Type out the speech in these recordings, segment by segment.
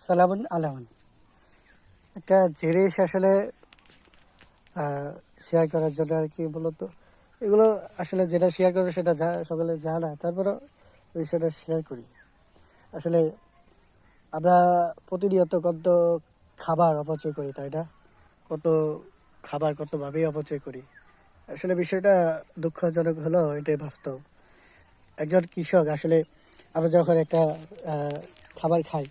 সালামুন আলামান একটা জিনিস আসলে শেয়ার করার জন্য আর কি বলতো, এগুলো আসলে যেটা শেয়ার করে সেটা যা, সকলে জানা। তারপরে বিষয়টা শেয়ার করি। আসলে আমরা প্রতিনিয়ত কত খাবার অপচয় করি, তাই না? কত খাবার কতভাবেই অপচয় করি। আসলে বিষয়টা দুঃখজনক হলো এটাই বাস্তব। একজন কৃষক আসলে, আমরা যখন একটা খাবার খাই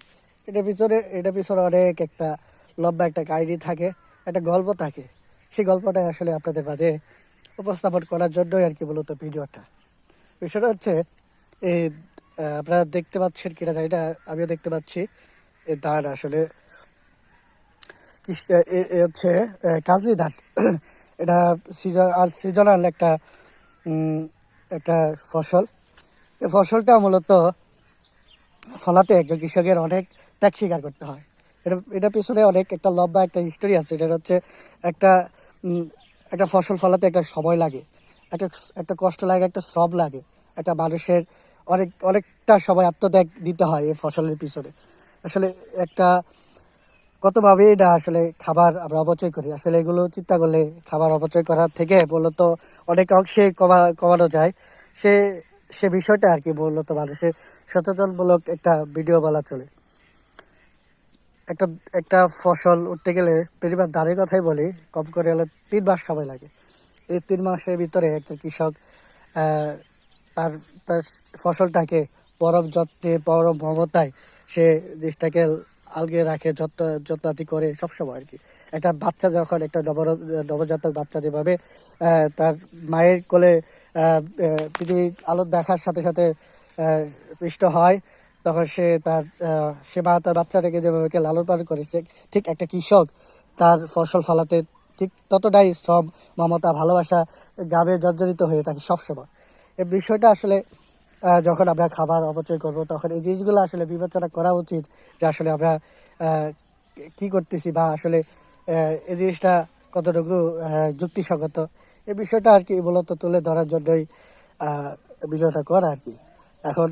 এটার পিছনে এটার পিছনে অনেক একটা লম্বা একটা কাহিনী থাকে, একটা গল্প থাকে। সেই গল্পটা আসলে আপনাদের মাঝে উপস্থাপন করার জন্যই আর কি মূলত ভিডিওটা। বিষয়টা হচ্ছে এই আপনারা দেখতে পাচ্ছেন কিনা জানি না, আমিও দেখতে পাচ্ছি। এই ধান আসলে এ- এ হচ্ছে কাজলি ধান এটা সিজন, আর সিজনাল একটা একটা ফসল। এই ফসলটা মূলত ফলাতে একজন কৃষকের অনেক ত্যাগ স্বীকার করতে হয়। এটা এটা পিছনে অনেক একটা লম্বা একটা হিস্টোরি আছে। এটা হচ্ছে একটা একটা ফসল ফলাতে একটা সময় লাগে। একটা একটা কষ্ট লাগে, একটা শ্রম লাগে। একটা মানুষের অনেক, অনেকটা সময় আত্মত্যাগ দিতে হয় এই ফসলের পিছনে। আসলে একটা কতভাবে এটা আসলে খাবার আমরা অপচয় করি। আসলে এগুলো চিন্তা করলে খাবার অপচয় করার থেকে মূলত অনেক অংশে কমা, কমানো যায়। সে সে বিষয়টা আর কি মূলত মানুষের সচেতনমূলক একটা ভিডিও বলা চলে। একটা একটা ফসল উঠতে গেলে বেশিরভাগ ধানের কথাই বলি, কম করে হলে তিন মাস সময় লাগে। এই তিন মাসের ভিতরে একজন কৃষক তার তার ফসলটাকে পরম যত্নে, পরম মমতায় সে জিনিসটাকে আলগে রাখে, যত্ন যত্নাতি করে সবসময় আর কি। একটা বাচ্চা যখন, একটা নব নবজাতক বাচ্চা যেভাবে তার মায়ের কোলে পৃথিবীর আলো দেখার সাথে সাথে পিষ্ট হয় তখন সে তার সে বা তার বাচ্চাটাকে যেভাবে লালন পালন করে সে ঠিক একটা কৃষক, তার ফসল ফলাতে ঠিক ততটাই শ্রম, মমতা, ভালোবাসা গ্রামে জর্জরিত হয়ে থাকে সবসময়। এই বিষয়টা আসলে যখন আমরা খাবার অপচয় করব, তখন এই জিনিসগুলো আসলে বিবেচনা করা উচিত যে আসলে আমরা কি করতেছি বা আসলে এই জিনিসটা কতটুকু যুক্তিসঙ্গত। এই বিষয়টা আর কি মূলত তুলে ধরার জন্যই ভিডিওটা করা আর কি। এখন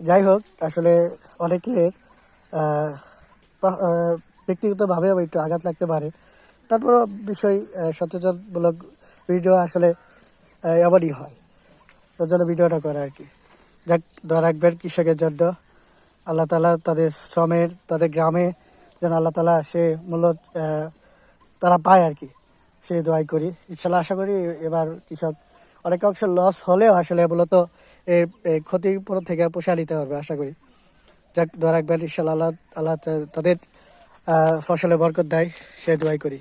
যাই হোক আসলে অনেকের ব্যক্তিগতভাবেও একটু আঘাত লাগতে পারে। তারপরও বিষয় সচেতনমূলক ভিডিও আসলে এমনই হয়। তার জন্য ভিডিওটা করা আর কি। যাক, দোয়া রাখবেন কৃষকের জন্য। আল্লাহ তালা তাদের শ্রমের, তাদের গ্রামে যেন আল্লাহ তালা সে মূল্য তারা পায় আর কি। সে দোয়াই করি। ইনশাল্লাহ আশা করি এবার কৃষক অনেক অংশ লস হলেও আসলে মূলত ক্ষতিপূরণ থেকে পোষা নিতে পারবে আশা করি। যাক, দোয়া রাখবেন, ইনশাল্লাহ, আল্লাহ আল্লাহ তাদের ফসলে বরকত দেয়, সে দোয়াই করি।